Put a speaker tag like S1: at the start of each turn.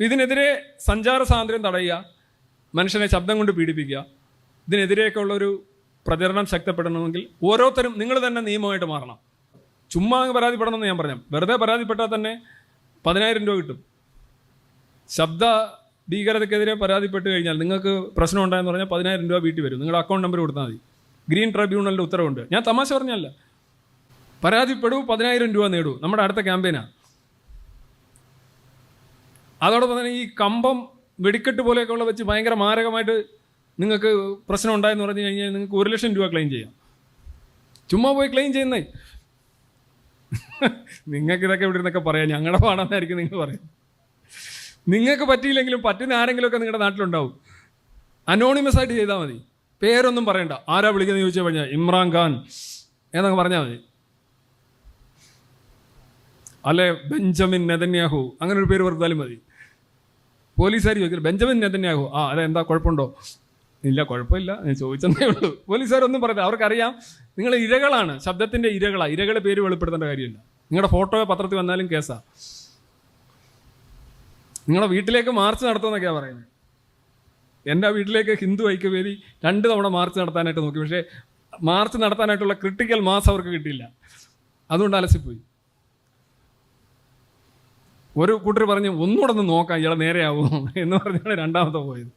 S1: ഇതിനെതിരെ സഞ്ചാര സ്വാതന്ത്ര്യം തടയുക മനുഷ്യനെ ശബ്ദം കൊണ്ട് പീഡിപ്പിക്കുക ഇതിനെതിരെയൊക്കെ ഉള്ളൊരു പ്രചരണം ശക്തപ്പെടണമെങ്കിൽ ഓരോരുത്തരും നിങ്ങൾ തന്നെ നിയമമായിട്ട് മാറണം. ചുമ്മാ അങ്ങ് പരാതിപ്പെടണമെന്ന് ഞാൻ പറഞ്ഞു വെറുതെ പരാതിപ്പെട്ടാൽ തന്നെ പതിനായിരം രൂപ കിട്ടും. ശബ്ദ ഭീകരതയ്ക്കെതിരെ പരാതിപ്പെട്ട് കഴിഞ്ഞാൽ നിങ്ങൾക്ക് പ്രശ്നം ഉണ്ടായെന്ന് പറഞ്ഞാൽ പതിനായിരം രൂപ വീട്ടിൽ വരും. നിങ്ങളുടെ അക്കൗണ്ട് നമ്പർ കൊടുത്താൽ മതി. ഗ്രീൻ ട്രibunalന്റെ ഉത്തരവുണ്ട്. ഞാൻ തമാശ പറഞ്ഞല്ല. പരാതിപ്പെടൂ പതിനായിരം രൂപ നേടൂ. നമ്മുടെ അടുത്ത ക്യാമ്പയിനാണ് അതോടൊപ്പം തന്നെ ഈ കമ്പം വെടിക്കെട്ട് പോലെയൊക്കെ ഉള്ള വെച്ച് ഭയങ്കര മാരകമായിട്ട് നിങ്ങൾക്ക് പ്രശ്നം ഉണ്ടായെന്ന് പറഞ്ഞു കഴിഞ്ഞാൽ നിങ്ങൾക്ക് ഒരു ലക്ഷം രൂപ ക്ലെയിം ചെയ്യാം. ചുമ്മാ പോയി ക്ലെയിം ചെയ്യുന്നേ. നിങ്ങൾക്ക് ഇതൊക്കെ ഇവിടെ നിന്നൊക്കെ പറയാം. ഞങ്ങളുടെ പാടാന്നായിരിക്കും നിങ്ങൾ പറയാം നിങ്ങൾക്ക് പറ്റിയില്ലെങ്കിലും പറ്റുന്ന ആരെങ്കിലുമൊക്കെ നിങ്ങളുടെ നാട്ടിലുണ്ടാവും. അനോണിമസ് ആയിട്ട് ചെയ്താൽ മതി. പേരൊന്നും പറയണ്ട. ആരാ വിളിക്കുന്നത് ചോദിച്ചു കഴിഞ്ഞാൽ ഇമ്രാൻ ഖാൻ. എന്നൊക്കെ പറഞ്ഞാൽ മതി. അല്ലെ? Benjamin Netanyahu. അങ്ങനെ ഒരു പേര് കൊടുത്താലും മതി. പോലീസുകാർ ചോദിക്കില്ല ബെഞ്ചമിൻ നെതന്യാഹു ആ അതെ എന്താ കുഴപ്പമുണ്ടോ? ഇല്ല കുഴപ്പമില്ല. ഞാൻ ചോദിച്ചതേ ഉള്ളൂ. പോലീസുകാരൊന്നും പറയില്ല അവർക്കറിയാം നിങ്ങൾ ഇരകളാണ്. ശബ്ദത്തിന്റെ ഇരകളാണ് ഇരകളെ പേര് വെളിപ്പെടുത്തേണ്ട കാര്യമില്ല. നിങ്ങളുടെ ഫോട്ടോ പത്രത്തിൽ വന്നാലും കേസാ. നിങ്ങളുടെ വീട്ടിലേക്ക് മാർച്ച് നടത്തുമെന്നൊക്കെയാണ് പറയുന്നത്. എന്റെ വീട്ടിലേക്ക് ഹിന്ദു ഐക്യവേദി രണ്ട് തവണ മാർച്ച് നടത്താനായിട്ട് നോക്കി. പക്ഷേ മാർച്ച് നടത്താനായിട്ടുള്ള ക്രിട്ടിക്കൽ മാസ് അവർക്ക് കിട്ടിയില്ല. അതുകൊണ്ട് അലസിപ്പോയി. ഒരു കൂട്ടർ പറഞ്ഞു ഒന്നുകൂടെ ഒന്ന് നോക്കാം ഇയാളെ നേരെയാവുമോ എന്ന് പറഞ്ഞാണ് രണ്ടാമത്തെ പോയത്.